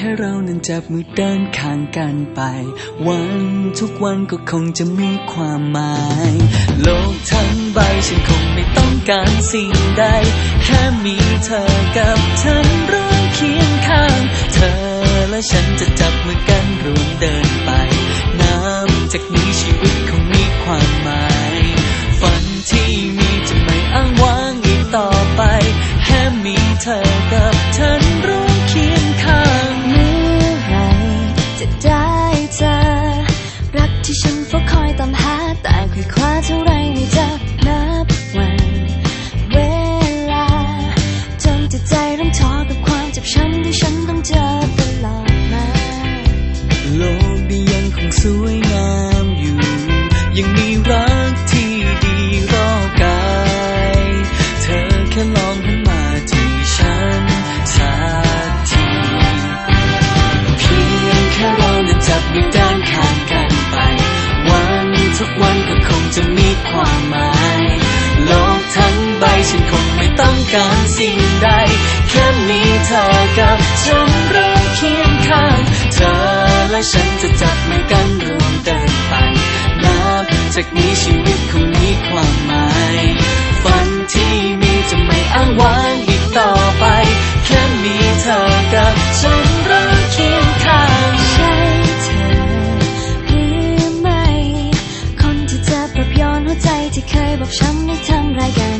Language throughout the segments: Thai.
แค่เรานั้นจับมือเดินข้างกันไป วันทุกวันก็คงจะมีความหมาย โลกทั้งใบฉันคงไม่ต้องการสิ่งใด แค่มีเธอกับฉันร่วมเคียงข้าง เธอและฉันจะจับมือกันร่วมเดินไปนับจากนี้ชีวิตคงมีความหมาย ฝันที่มีจะไม่อ้างว้างอีกต่อไป แค่มีเธอ ที่ฉันเฝ้าคอยตามหาแต่คุยคว้าเท่าไรไม่เจอนับวัน เวลา จนจิตใจเริ่มท้อกับความเจ็บช้ำที่ฉันต้องเจอตลอดมา โลกนี้ยังคงสวยงามอยู่ยังมี ความหมายโลกทั้งใบฉันคงไม่ต้องการสิ่งใด แค่มีเธอกับฉันเริ่มเคียงข้างเธอและฉัน ที่เคยบอกช้ำในทางรายการ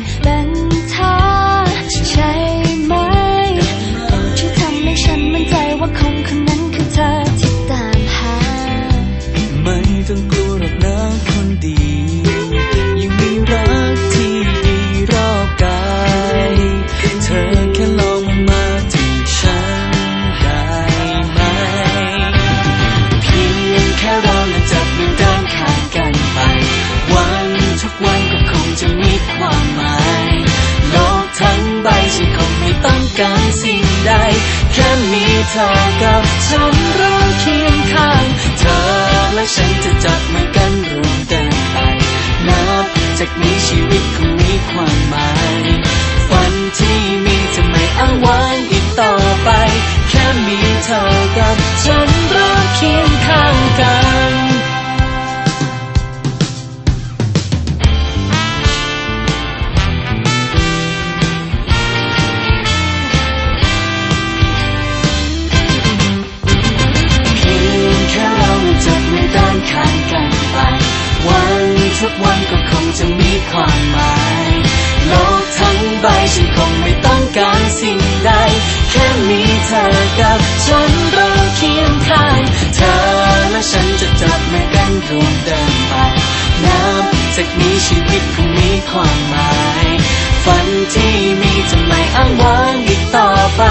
การสิ่งใด แค่มีเธอกับฉันเราเคียงข้าง เธอและฉันจะจับมือ วันทุกวันก็คงจะมีความหมายโลกทั้งใบฉันคงไม่ต้องการสิ่งใด แค่มีเธอกับฉันเราเคียงข้างเธอและฉันจะจับมือกันรวมเดินไปนับจากนี้ชีวิตคงมีความหมาย ฝันที่มีจะไม่อ้างว้างอีกต่อไป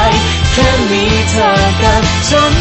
แค่มีเธอกับฉัน